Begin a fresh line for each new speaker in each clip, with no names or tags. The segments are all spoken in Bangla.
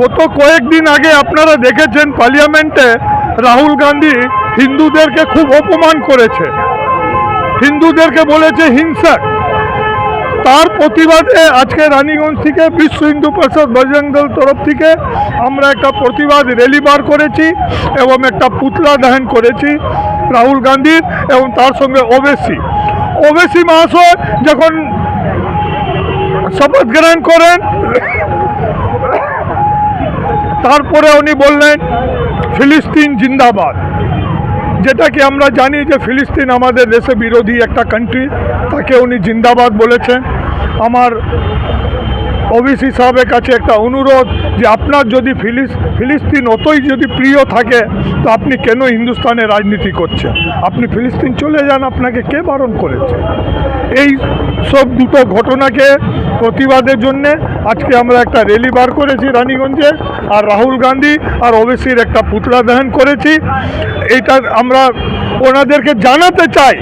গত কয়েকদিন আগে আপনারা দেখেছেন পার্লামেন্টে রাহুল গান্ধী হিন্দুদেরকে খুব অপমান করেছে। হিন্দুদেরকে বলেছে হিংসা। তার প্রতিবাদে আজকে রানীগঞ্জ থেকে বিশ্ব হিন্দু পরিষদ বজরং দল তরফ থেকে আমরা একটা প্রতিবাদ র্যালি বার করেছি এবং একটা পুতলা দহন করেছি রাহুল গান্ধীর এবং তার সঙ্গে ওবেসি। ওবেসি মহাশয় যখন শপথ গ্রহণ করেন তারপরে উনি বললেন, ফিলিস্তিন জিন্দাবাদ। যেটাকে আমরা জানি যে ফিলিস্তিন আমাদের দেশে বিরোধী একটা কান্ট্রি তাকে উনি জিন্দাবাদ বলেছেন। আমার ওবিসি সাহেবের কাছে একটা অনুরোধ যে আপনার যদি ফিলিস, ফিলিস্তিন অতই যদি প্রিয় থাকে, তো আপনি কেন হিন্দুস্তানে রাজনীতি করছেন? আপনি ফিলিস্তিন চলে যান, আপনাকে কে বারণ করেছে? এই সব দুটো ঘটনাকে প্রতিবাদের জন্যে আজকে আমরা একটা র্যালি বার করেছি রানীগঞ্জে, আর রাহুল গান্ধী আর ওবিসির একটা পুতলা দহন করেছি। এইটা আমরা ওনাদেরকে জানাতে চাই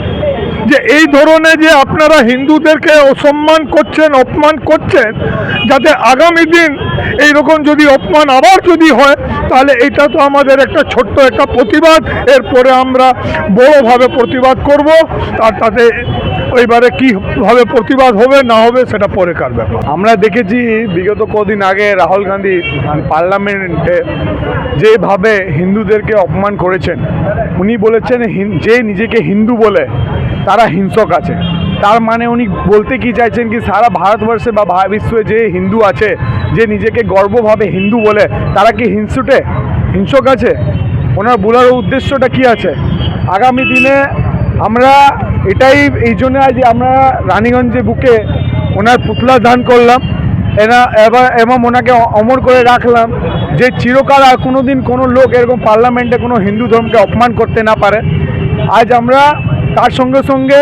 যে এই ধরনের যে আপনারা হিন্দুদেরকে অসম্মান করছেন, অপমান করছেন, যাতে আগামী দিন এইরকম যদি অপমান আবার যদি হয়, তাহলে এটা তো আমাদের একটা ছোট্ট একটা প্রতিবাদ। এরপরে আমরা বড়োভাবে প্রতিবাদ করব, আর তাতে ওইবারে কীভাবে প্রতিবাদ হবে, না হবে, সেটা পরেকার ব্যাপার।
আমরা দেখেছি বিগত কদিন আগে রাহুল গান্ধী পার্লামেন্টে যেভাবে হিন্দুদেরকে অপমান করেছেন, উনি বলেছেন যে নিজেকে হিন্দু বলে তারা হিংসক আছে। তার মানে উনি বলতে কি চাইছেন কি, সারা ভারতবর্ষে বা বিশ্বে যে হিন্দু আছে, যে নিজেকে গর্বভাবে হিন্দু বলে, তারা কি হিংসুটে? হিংসক আছে? ওনার বলার উদ্দেশ্যটা কি আছে? আগামী দিনে আমরা এটাই, এই জন্য আজ আমরা রানীগঞ্জে বুকে ওনার পুতলা দান করলাম। এনা, এবার, এবং ওনাকে অমর করে রাখলাম যে চিরকাল আর কোনো দিন কোনো লোক এরকম পার্লামেন্টে কোনো হিন্দু ধর্মকে অপমান করতে না পারে। আজ আমরা তার সঙ্গে সঙ্গে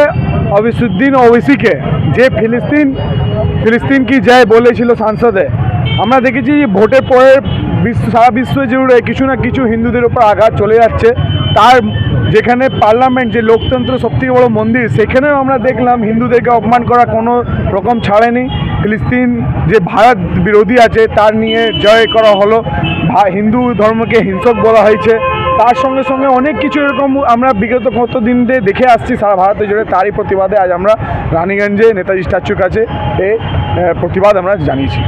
অবিসুদ্দিন ওবিসিকে যে ফিলিস্তিন ফিলিস্তিন কি যায় বলেছিল সাংসদে। আমরা দেখেছি ভোটের পরে বিশ্ব, সারা বিশ্ব জুড়ে কিছু না কিছু হিন্দুদের উপর আঘাত চলে যাচ্ছে। তার যেখানে পার্লামেন্ট, যে লোকতন্ত্র সবথেকে বড় মন্দির, সেখানেও আমরা দেখলাম হিন্দুদেরকে অপমান করা কোনো রকম ছাড়েনি। ফিলিস্তিন যে ভারত বিরোধী আছে, তার নিয়ে জয় করা হলো। হিন্দু ধর্মকে হিংসক বলা হয়েছে। তার সঙ্গে সঙ্গে অনেক কিছু এরকম আমরা বিগত কত দিন দেখে আসছি সারা ভারতে জুড়ে। তারই প্রতিবাদে আজ আমরা রানীগঞ্জে নেতাজি স্ট্যাচুর কাছে এ, প্রতিবাদ আমরা জানিয়েছি।